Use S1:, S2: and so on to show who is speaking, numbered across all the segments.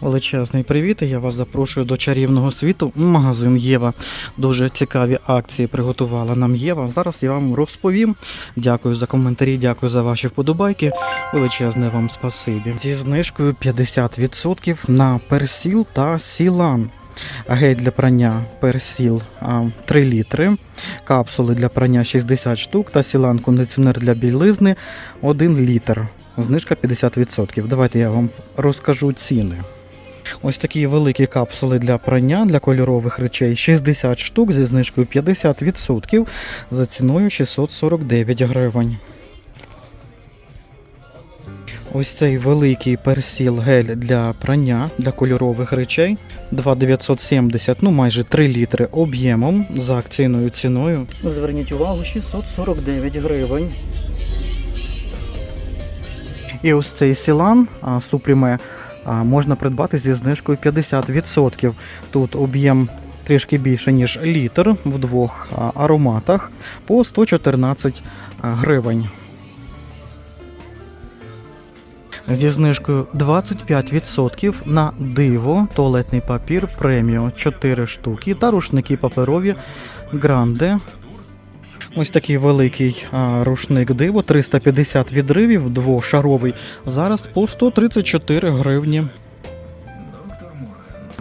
S1: Величезний привіт! Я вас запрошую до чарівного світу. Магазин Єва. Дуже цікаві акції приготувала нам Єва. Зараз я вам розповім. Дякую за коментарі, дякую за ваші вподобайки. Величезне вам спасибі. Зі знижкою 50% на персіл та сілан. Гель для прання персіл 3 літри, капсули для прання 60 штук та сілан кондиціонер для білизни 1 літр. Знижка 50%. Давайте я вам розкажу ціни. Ось такі великі капсули для прання для кольорових речей 60 штук зі знижкою 50% за ціною 649 гривень. Ось цей великий персіл гель для прання для кольорових речей 2,970, ну майже 3 літри об'ємом за акційною ціною. Зверніть увагу, 649 гривень. І ось цей сілан Супріме можна придбати зі знижкою 50%. Тут об'єм трішки більше, ніж літр в двох ароматах по 114 гривень. Зі знижкою 25% на диво туалетний папір преміо 4 штуки та рушники паперові Гранде. Ось такий великий рушник диво 350 відривів, двошаровий. Зараз по 134 гривні.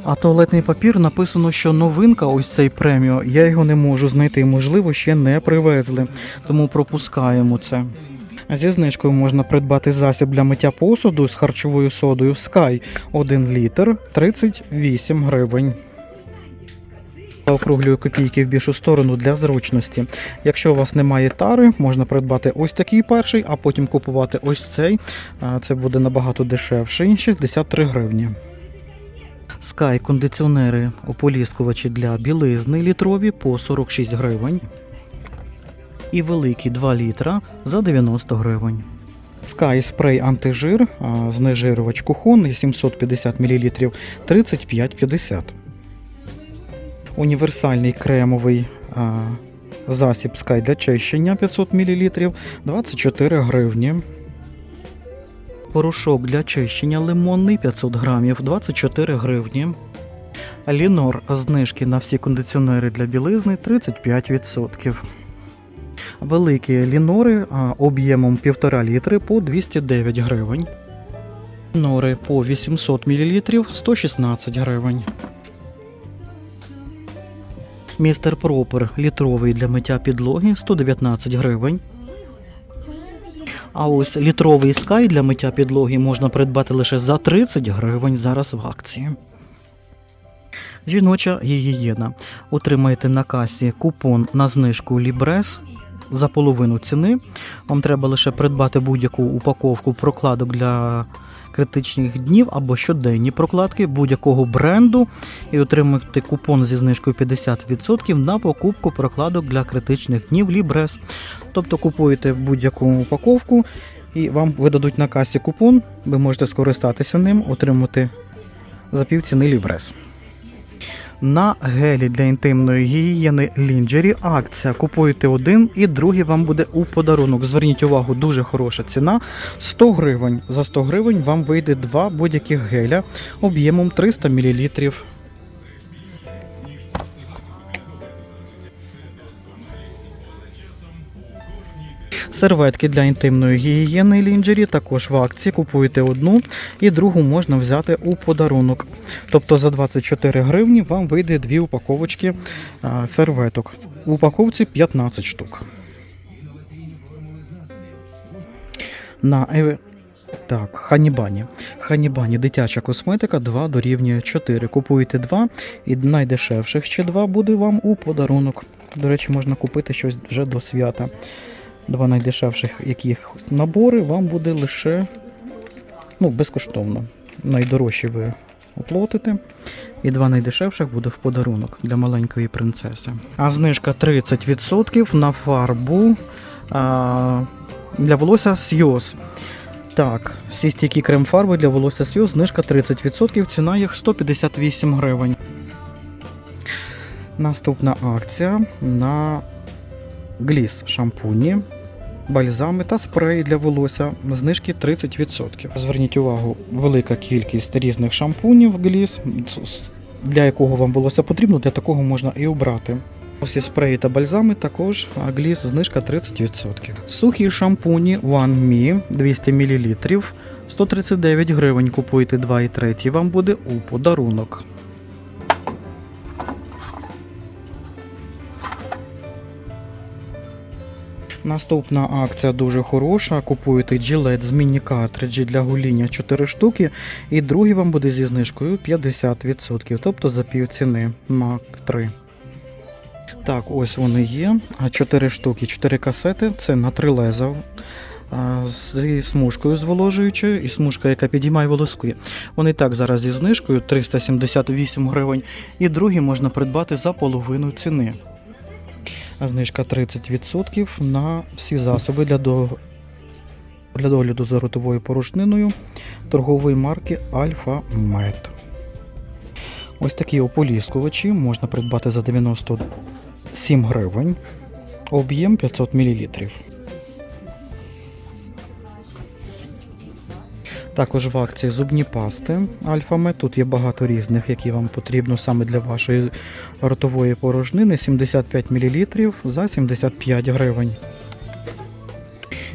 S1: А туалетний папір написано, що новинка, ось цей преміо. Я його не можу знайти, можливо, ще не привезли, тому пропускаємо це. Зі знижкою можна придбати засіб для миття посуду з харчовою содою Sky 1 літр 38 гривень. Округлюю копійки в більшу сторону для зручності. Якщо у вас немає тари, можна придбати ось такий перший, а потім купувати ось цей. Це буде набагато дешевший 63 гривні. Sky кондиціонери ополіскувачі для білизни літрові по 46 гривень. І великі 2 літра за 90 гривень. Sky спрей антижир, а, знежирювач кухонний 750 мл 35,50. Універсальний кремовий а, засіб Sky для чищення 500 мл 24 гривні. Порошок для чищення лимонний 500 грамів 24 гривні. Лінор знижки на всі кондиціонери для білизни 35%. Великі лінори об'ємом 1,5 літри по 209 гривень. Лінори по 800 мл 116 гривень. Містер Пропер літровий для миття підлоги 119 гривень. А ось літровий Sky для миття підлоги можна придбати лише за 30 гривень зараз в акції. Жіноча гігієна. Отримайте на касі купон на знижку Libres за половину ціни. Вам треба лише придбати будь-яку упаковку прокладок для критичних днів або щоденні прокладки будь-якого бренду і отримати купон зі знижкою 50% на покупку прокладок для критичних днів Libres. Тобто купуєте будь-яку упаковку і вам видадуть на касі купон, ви можете скористатися ним, отримати за півціни Libres. На гелі для інтимної гігієни Лінджері акція. Купуєте один і другий вам буде у подарунок. Зверніть увагу, дуже хороша ціна. 100 гривень. За 100 гривень вам вийде два будь-яких геля об'ємом 300 мл. Серветки для інтимної гігієни Лінджері також в акції. Купуєте одну і другу можна взяти у подарунок. Тобто за 24 гривні вам вийде дві упаковочки серветок. У упаковці 15 штук. На е, так, Ханібані. Ханібані дитяча косметика 2 дорівнює 4. Купуєте 2 і найдешевших ще 2 буде вам у подарунок. До речі, можна купити щось вже до свята. Два найдешевших якихось набори вам буде лише ну, безкоштовно. Найдорожчі ви оплатите. І два найдешевших буде в подарунок для маленької принцеси. А знижка 30% на фарбу а, для волосся Сйоз. Так, всі стійкі крем-фарби для волосся Сйоз, знижка 30%, ціна їх 158 гривень. Наступна акція на Гліс шампуні бальзами та спреї для волосся. Знижки 30%. Зверніть увагу, велика кількість різних шампунів гліс, для якого вам волосся потрібно, для такого можна і обрати. Всі спреї та бальзами також гліс знижка 30%. Сухі шампуні One Me 200 мл 139 гривень. Купуйте 2 і 3 вам буде у подарунок. Наступна акція дуже хороша. Купуєте Gillette з міні-картриджі для гуління 4 штуки, і другий вам буде зі знижкою 50%, тобто за пів ціни Mac 3. Так, ось вони є. 4 штуки, 4 касети. Це на 3 леза. Зі смужкою зволожуючою і смужка, яка підіймає волоски. Вони так зараз зі знижкою 378 гривень. І другі можна придбати за половину ціни. Знижка 30% на всі засоби для, до... для догляду за ротовою порожниною торгової марки Альфа Мед. Ось такі ополіскувачі можна придбати за 97 гривень. Об'єм 500 мл. Також в акції зубні пасти Альфа-Мед. Тут є багато різних, які вам потрібно саме для вашої ротової порожнини. 75 мл за 75 гривень.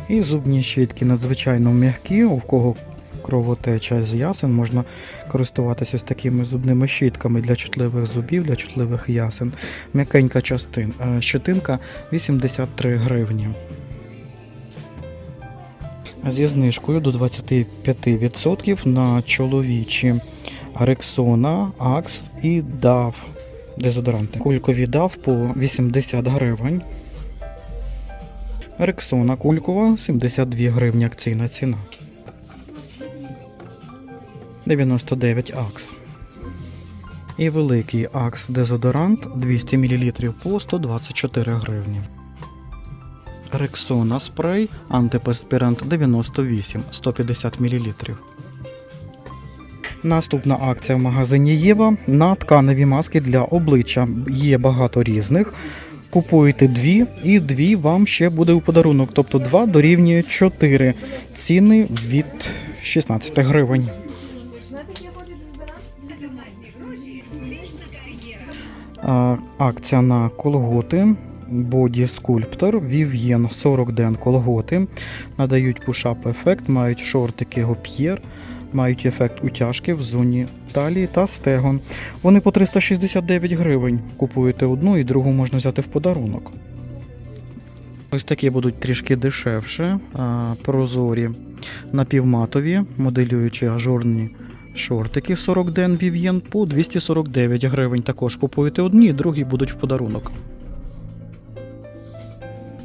S1: І зубні щітки надзвичайно м'які, у кого кровотеча з ясен, можна користуватися ось такими зубними щітками для чутливих зубів, для чутливих ясен. М'якенька частин, е, щетинка 83 гривні. Зі знижкою до 25% на чоловічі Рексона, Акс і DAV дезодоранти. Кулькові DAV по 80 гривень. Рексона кулькова 72 гривні акційна ціна. 99 Акс. І великий Акс дезодорант 200 мл по 124 гривні. Рексона спрей антиперспірант 98 150 мл. Наступна акція в магазині Єва на тканеві маски для обличчя. Є багато різних. Купуєте дві, і дві вам ще буде у подарунок. Тобто 2 дорівнює 4. Ціни від 16 гривень. Акція на колготи. Body Sculptor Vivien 40 ден колготи. Надають пушап ефект, мають шортики гоп'єр, мають ефект утяжки в зоні талії та стегон. Вони по 369 гривень. Купуєте одну і другу можна взяти в подарунок. Ось такі будуть трішки дешевше, прозорі напівматові, моделюючі ажурні шортики 40 ден Vivien по 249 гривень. Також купуєте одні, і другі будуть в подарунок.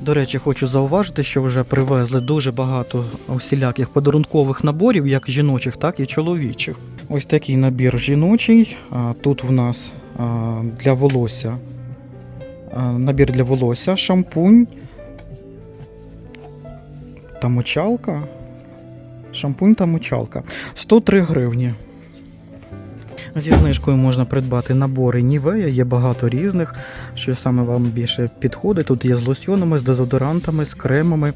S1: До речі, хочу зауважити, що вже привезли дуже багато усіляких подарункових наборів, як жіночих, так і чоловічих. Ось такий набір жіночий. Тут в нас для волосся набір для волосся, шампунь та мочалка. Шампунь та мочалка. 103 гривні. Зі знижкою можна придбати набори Нівея, є багато різних, що саме вам більше підходить. Тут є з лосьонами, з дезодорантами, з кремами,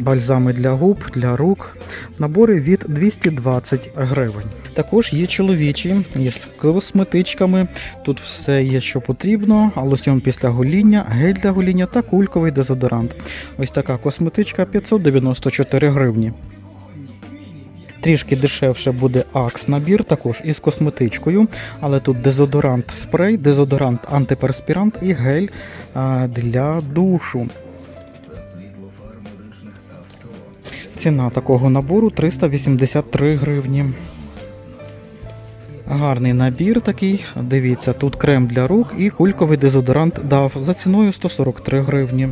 S1: бальзами для губ, для рук. Набори від 220 гривень. Також є чоловічі, є з косметичками. Тут все є, що потрібно. Лосьон після гоління, гель для гоління та кульковий дезодорант. Ось така косметичка 594 гривні. Трішки дешевше буде Акс набір, також із косметичкою, але тут дезодорант спрей, дезодорант антиперспірант і гель для душу. Ціна такого набору 383 гривні. Гарний набір такий. Дивіться, тут крем для рук і кульковий дезодорант дав за ціною 143 гривні.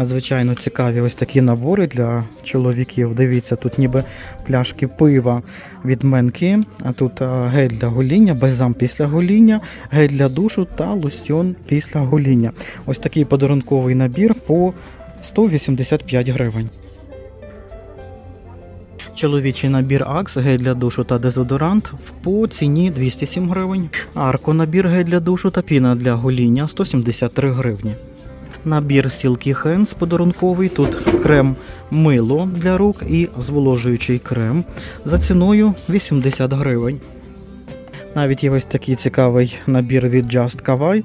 S1: Надзвичайно цікаві ось такі набори для чоловіків. Дивіться, тут ніби пляшки пива від менки, а тут гель для гоління, бальзам після гоління, гель для душу та лосьон після гоління. Ось такий подарунковий набір по 185 гривень. Чоловічий набір Акс, гель для душу та дезодорант по ціні 207 гривень. Арко набір гель для душу та піна для гоління 173 гривні. Набір Silky Hands подарунковий. Тут крем мило для рук і зволожуючий крем за ціною 80 гривень. Навіть є ось такий цікавий набір від Just Kawai.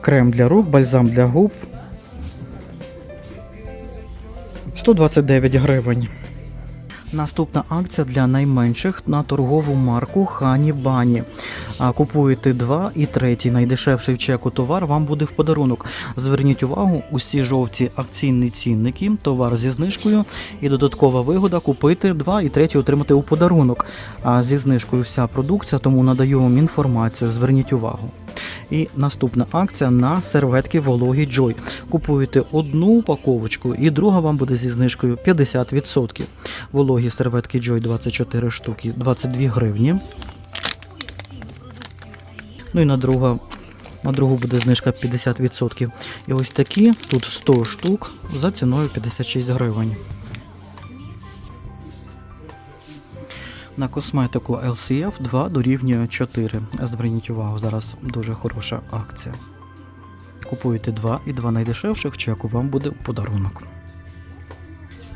S1: Крем для рук, бальзам для губ. 129 гривень. Наступна акція для найменших на торгову марку Хані Бані. Купуєте два і третій найдешевший в чеку товар вам буде в подарунок. Зверніть увагу, усі жовті акційні цінники, товар зі знижкою і додаткова вигода купити два і третій отримати у подарунок. А зі знижкою вся продукція, тому надаю вам інформацію. Зверніть увагу. І наступна акція на серветки вологі Joy. Купуєте одну упаковочку, і друга вам буде зі знижкою 50%. Вологі серветки Joy 24 штуки, 22 гривні. Ну і на друга, на другу буде знижка 50%. І ось такі тут 100 штук за ціною 56 гривень. На косметику LCF 2 дорівнює 4. Зверніть увагу, зараз дуже хороша акція. Купуєте 2 і 2 найдешевших, чеку вам буде подарунок.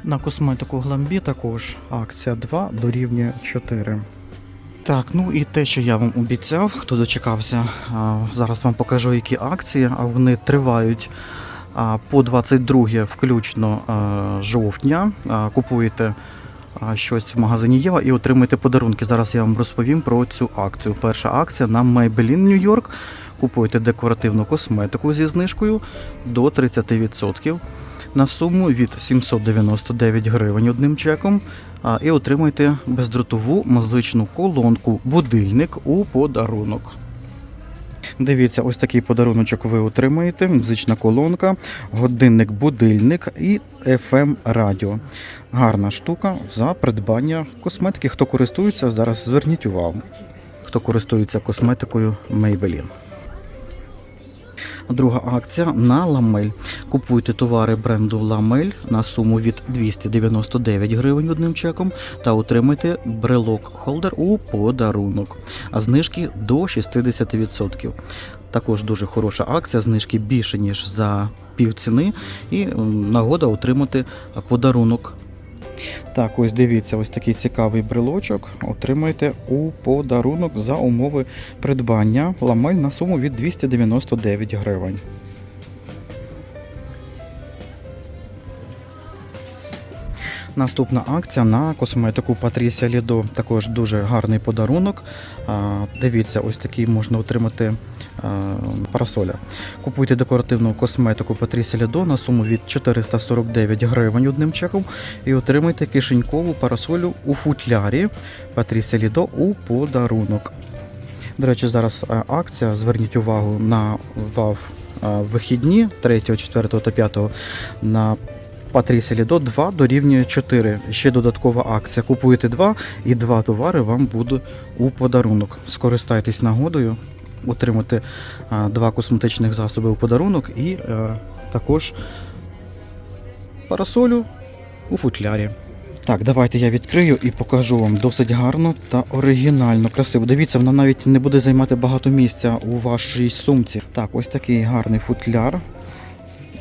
S1: На косметику Glambi також акція 2 дорівнює 4. Так, ну і те, що я вам обіцяв, хто дочекався, зараз вам покажу, які акції, а вони тривають по 22 включно жовтня. Купуєте щось в магазині Єва і отримуєте подарунки. Зараз я вам розповім про цю акцію. Перша акція на Maybelline New York. Купуєте декоративну косметику зі знижкою до 30% на суму від 799 гривень одним чеком. І отримуєте бездротову музичну колонку будильник у подарунок. Дивіться, ось такий подаруночок ви отримаєте: музична колонка, годинник-будильник і FM радіо. Гарна штука за придбання косметики. Хто користується, зараз зверніть увагу. Хто користується косметикою Maybelline. Друга акція на Ламель. Купуйте товари бренду Ламель на суму від 299 гривень одним чеком та отримайте брелок холдер у подарунок. А знижки до 60%. Також дуже хороша акція, знижки більше ніж за півціни, і нагода отримати подарунок. Так, ось дивіться, ось такий цікавий брелочок. Отримайте у подарунок за умови придбання ламель на суму від 299 гривень. Наступна акція на косметику Patricia Lido. Також дуже гарний подарунок. Дивіться, ось такий можна отримати парасоля. Купуйте декоративну косметику Patricia Lido на суму від 449 гривень одним чеком і отримайте кишенькову парасолю у футлярі Patricia Lido у подарунок. До речі, зараз акція. Зверніть увагу на ВАВ вихідні 3, 4 та 5 на Патрісі Лідо 2 дорівнює 4. Ще додаткова акція. Купуєте 2 і 2 товари вам буде у подарунок. Скористайтесь нагодою, отримати два косметичних засоби у подарунок і е, також парасолю у футлярі. Так, давайте я відкрию і покажу вам досить гарно та оригінально, красиво. Дивіться, вона навіть не буде займати багато місця у вашій сумці. Так, ось такий гарний футляр.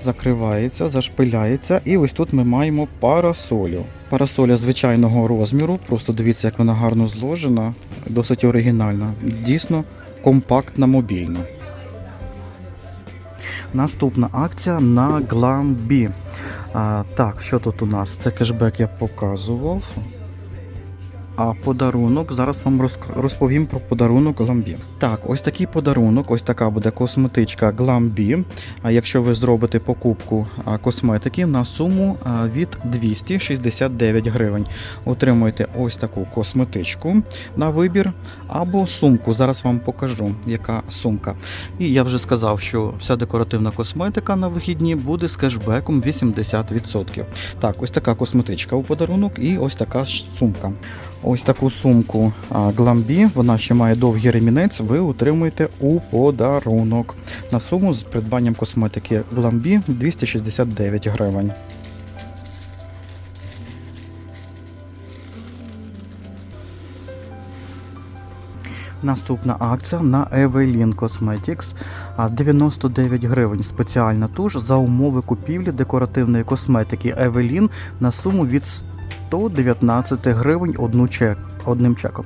S1: Закривається, зашпиляється, і ось тут ми маємо парасолю. Парасоля звичайного розміру. Просто дивіться, як вона гарно зложена, досить оригінальна. Дійсно компактна мобільна. Наступна акція на Glambi. Так, що тут у нас? Це кешбек я показував. А подарунок, зараз вам розповім про подарунок Glambi. Так, ось такий подарунок, ось така буде косметичка Glambi. А якщо ви зробите покупку косметики на суму від 269 гривень, отримуєте ось таку косметичку на вибір або сумку. Зараз вам покажу, яка сумка. І я вже сказав, що вся декоративна косметика на вихідні буде з кешбеком 80%. Так, ось така косметичка у подарунок і ось така сумка. Ось таку сумку Glambi, вона ще має довгий ремінець, ви отримуєте у подарунок на суму з придбанням косметики Glambi 269 гривень. Наступна акція на Evelyn Cosmetics. 99 гривень спеціальна туш за умови купівлі декоративної косметики Евелін на суму від 119 гривень одну чек, одним чеком.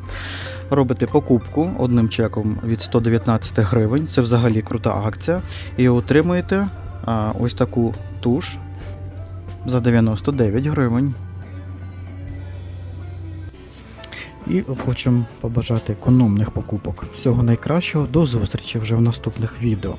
S1: Робите покупку одним чеком від 119 гривень. Це взагалі крута акція. І отримуєте а, ось таку туш за 99 гривень. І хочемо побажати економних покупок. Всього найкращого, до зустрічі вже в наступних відео.